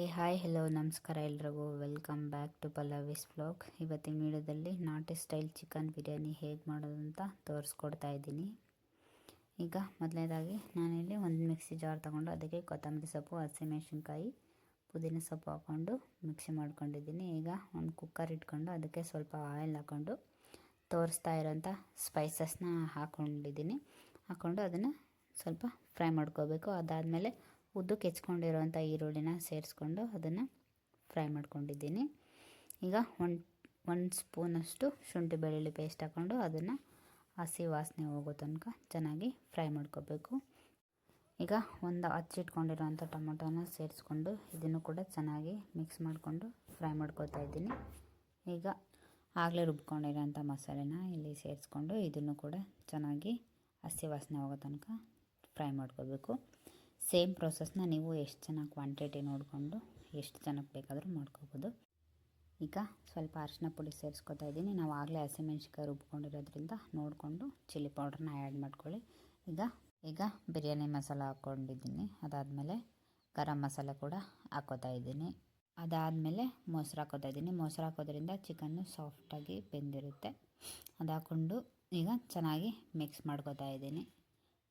ಏ hi hello ನಮಸ್ಕಾರ ಎಲ್ರಿಗೂ. Welcome back to Pallavi's blog ಇವತ್ತಿನ ವಿಡಿಯೋದಲ್ಲಿ ನಾಟಿ ಸ್ಟೈಲ್ ಚಿಕನ್ ಬಿರಿಯಾನಿ ಹೇಗೆ ಮಾಡೋದು ಅಂತ ತೋರಿಸ್ಕೊಡ್ತಾ ಇದ್ದೀನಿ. ಈಗ ಮೊದಲನೇದಾಗಿ ನಾನಿಲ್ಲಿ ಒಂದು ಮಿಕ್ಸಿ ಜಾರ್ ತೊಗೊಂಡು ಅದಕ್ಕೆ ಕೊತ್ತಂಬರಿ ಸೊಪ್ಪು ಹಸಿಮೆಣಸಿನ್ಕಾಯಿ ಪುದೀನ ಸೊಪ್ಪು ಹಾಕ್ಕೊಂಡು ಮಿಕ್ಸಿ ಮಾಡ್ಕೊಂಡಿದ್ದೀನಿ. ಈಗ ಒಂದು ಕುಕ್ಕರ್ ಇಟ್ಕೊಂಡು ಅದಕ್ಕೆ ಸ್ವಲ್ಪ ಆಯಿಲ್ ಹಾಕ್ಕೊಂಡು ತೋರಿಸ್ತಾ ಇರೋಂಥ ಸ್ಪೈಸಸ್ನ ಹಾಕ್ಕೊಂಡಿದ್ದೀನಿ ಹಾಕ್ಕೊಂಡು ಅದನ್ನು ಸ್ವಲ್ಪ ಫ್ರೈ ಮಾಡ್ಕೋಬೇಕು. ಅದಾದಮೇಲೆ ಉದ್ದಕ್ಕೆ ಹೆಚ್ಕೊಂಡಿರೋಂಥ ಈರುಳ್ಳಿನ ಸೇರಿಸ್ಕೊಂಡು ಅದನ್ನು ಫ್ರೈ ಮಾಡ್ಕೊಂಡಿದ್ದೀನಿ. ಈಗ ಒನ್ ಒಂದು ಸ್ಪೂನಷ್ಟು ಶುಂಠಿ ಬೆಳ್ಳುಳ್ಳಿ ಪೇಸ್ಟ್ ಹಾಕ್ಕೊಂಡು ಅದನ್ನು ಹಸಿ ವಾಸನೆ ಹೋಗೋ ತನಕ ಚೆನ್ನಾಗಿ ಫ್ರೈ ಮಾಡ್ಕೋಬೇಕು. ಈಗ ಒಂದು ಹಚ್ಚಿಟ್ಕೊಂಡಿರೋಂಥ ಟೊಮೊಟೊನ ಸೇರಿಸ್ಕೊಂಡು ಇದನ್ನು ಕೂಡ ಚೆನ್ನಾಗಿ ಮಿಕ್ಸ್ ಮಾಡಿಕೊಂಡು ಫ್ರೈ ಮಾಡ್ಕೋತಾ ಇದ್ದೀನಿ. ಈಗ ಆಗಲೇ ರುಬ್ಕೊಂಡಿರೋಂಥ ಮಸಾಲೆನ ಇಲ್ಲಿ ಸೇರಿಸ್ಕೊಂಡು ಇದನ್ನು ಕೂಡ ಚೆನ್ನಾಗಿ ಹಸಿ ವಾಸನೆ ಹೋಗೋ ತನಕ ಫ್ರೈ ಮಾಡ್ಕೋಬೇಕು. ಸೇಮ್ ಪ್ರೊಸೆಸ್ನ ನೀವು ಎಷ್ಟು ಚೆನ್ನಾಗಿ ಕ್ವಾಂಟಿಟಿ ನೋಡಿಕೊಂಡು ಎಷ್ಟು ಜನಕ್ಕೆ ಬೇಕಾದರೂ ಮಾಡ್ಕೋಬೋದು. ಈಗ ಸ್ವಲ್ಪ ಅರಿಶಿನ ಪುಡಿ ಸೇರಿಸ್ಕೊತಾ ಇದ್ದೀನಿ. ನಾವು ಆಗಲೇ ಹಸಿಮೆಣ್ಸಿಕಾಯಿ ರುಬ್ಕೊಂಡಿರೋದ್ರಿಂದ ನೋಡಿಕೊಂಡು ಚಿಲ್ಲಿ ಪೌಡ್ರನ್ನ ಆ್ಯಡ್ ಮಾಡ್ಕೊಳ್ಳಿ. ಈಗ ಈಗ ಬಿರಿಯಾನಿ ಮಸಾಲ ಹಾಕ್ಕೊಂಡಿದ್ದೀನಿ. ಅದಾದಮೇಲೆ ಗರಂ ಮಸಾಲೆ ಕೂಡ ಹಾಕೋತಾ ಇದ್ದೀನಿ. ಅದಾದಮೇಲೆ ಮೊಸರು ಹಾಕೋತಾ ಇದ್ದೀನಿ. ಮೊಸರು ಹಾಕೋದ್ರಿಂದ ಚಿಕನ್ನು ಸಾಫ್ಟಾಗಿ ಬೆಂದಿರುತ್ತೆ. ಅದು ಹಾಕ್ಕೊಂಡು ಈಗ ಚೆನ್ನಾಗಿ ಮಿಕ್ಸ್ ಮಾಡ್ಕೋತಾ ಇದ್ದೀನಿ.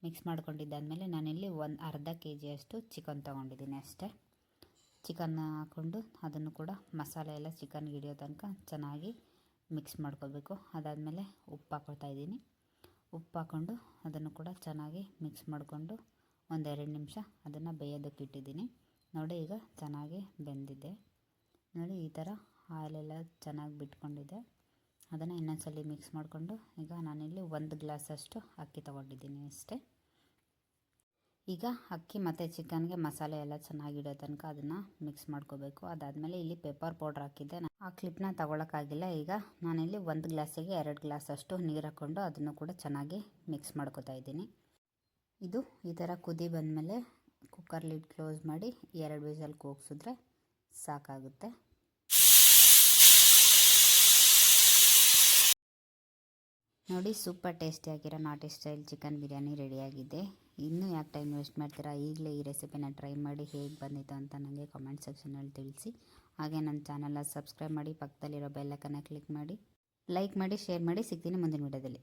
ಮಿಕ್ಸ್ ಮಾಡ್ಕೊಂಡಿದ್ದಾದಮೇಲೆ ನಾನಿಲ್ಲಿ ಒಂದು ಅರ್ಧ ಕೆ ಜಿಯಷ್ಟು ಚಿಕನ್ ತೊಗೊಂಡಿದ್ದೀನಿ ಅಷ್ಟೇ. ಚಿಕನ್ ಹಾಕ್ಕೊಂಡು ಅದನ್ನು ಕೂಡ ಮಸಾಲೆ ಎಲ್ಲ ಚಿಕನ್ ಹಿಡಿಯೋ ತನಕ ಚೆನ್ನಾಗಿ ಮಿಕ್ಸ್ ಮಾಡ್ಕೋಬೇಕು ಅದಾದಮೇಲೆ ಉಪ್ಪು ಹಾಕ್ಕೊಳ್ತಾ ಇದ್ದೀನಿ. ಉಪ್ಪು ಹಾಕ್ಕೊಂಡು ಅದನ್ನು ಕೂಡ ಚೆನ್ನಾಗಿ ಮಿಕ್ಸ್ ಮಾಡಿಕೊಂಡು ಒಂದೆರಡು ನಿಮಿಷ ಅದನ್ನು ಬೇಯೋದಕ್ಕೆ ಇಟ್ಟಿದ್ದೀನಿ. ನೋಡಿ ಈಗ ಚೆನ್ನಾಗಿ ಬೆಂದಿದೆ. ನೋಡಿ ಈ ಥರ ಆಯಿಲೆಲ್ಲ ಚೆನ್ನಾಗಿ ಬಿಟ್ಕೊಂಡಿದೆ. ಅದನ್ನು ಇನ್ನೊಂದ್ಸಲಿ ಮಿಕ್ಸ್ ಮಾಡಿಕೊಂಡು ಈಗ ನಾನಿಲ್ಲಿ ಒಂದು ಗ್ಲಾಸಷ್ಟು ಅಕ್ಕಿ ತೊಗೊಂಡಿದ್ದೀನಿ ಅಷ್ಟೇ ಈಗ ಅಕ್ಕಿ ಮತ್ತು ಚಿಕನ್ಗೆ ಮಸಾಲೆ ಎಲ್ಲ ಚೆನ್ನಾಗಿಡೋ ತನಕ ಅದನ್ನು ಮಿಕ್ಸ್ ಮಾಡ್ಕೋಬೇಕು. ಅದಾದಮೇಲೆ ಇಲ್ಲಿ ಪೇಪರ್ ಪೌಡ್ರ್ ಹಾಕಿದ್ದೆ. ಆ ಕ್ಲಿಪ್ನ ತಗೊಳಕ್ಕಾಗಿಲ್ಲ. ಈಗ ನಾನಿಲ್ಲಿ ಒಂದು ಗ್ಲಾಸಿಗೆ ಎರಡು ಗ್ಲಾಸಷ್ಟು ನೀರು ಹಾಕ್ಕೊಂಡು ಅದನ್ನು ಕೂಡ ಚೆನ್ನಾಗಿ ಮಿಕ್ಸ್ ಮಾಡ್ಕೋತಾ ಇದ್ದೀನಿ. ಇದು ಈ ಥರ ಕುದಿ ಬಂದಮೇಲೆ ಕುಕ್ಕರ್ ಲಿಡ್ ಕ್ಲೋಸ್ ಮಾಡಿ ಎರಡು ವಿಸಲ್ ಕೂಗಿಸಿದ್ರೆ ಸಾಕಾಗುತ್ತೆ. ನೋಡಿ, ಸೂಪರ್ ಟೇಸ್ಟಿಯಾಗಿರೋ ನಾಟಿ ಸ್ಟೈಲ್ ಚಿಕನ್ ಬಿರಿಯಾನಿ ರೆಡಿಯಾಗಿದೆ. ಇನ್ನೂ ಯಾಕೆ ಟೈಮ್ ವೇಸ್ಟ್ ಮಾಡ್ತೀರಾ? ಈಗಲೇ ಈ ರೆಸಿಪಿನ ಟ್ರೈ ಮಾಡಿ ಹೇಗೆ ಬಂದಿತ್ತು ಅಂತ ನನಗೆ ಕಮೆಂಟ್ ಸೆಕ್ಷನಲ್ಲಿ ತಿಳಿಸಿ. ಹಾಗೆ ನನ್ನ ಚಾನಲ್ನ ಸಬ್ಸ್ಕ್ರೈಬ್ ಮಾಡಿ, ಪಕ್ಕದಲ್ಲಿರೋ ಬೆಲ್ಲಕ್ಕನ್ನು ಕ್ಲಿಕ್ ಮಾಡಿ ಲೈಕ್ ಮಾಡಿ ಶೇರ್ ಮಾಡಿ ಸಿಗ್ತೀನಿ ಮುಂದಿನ ವಿಡಿಯೋದಲ್ಲಿ.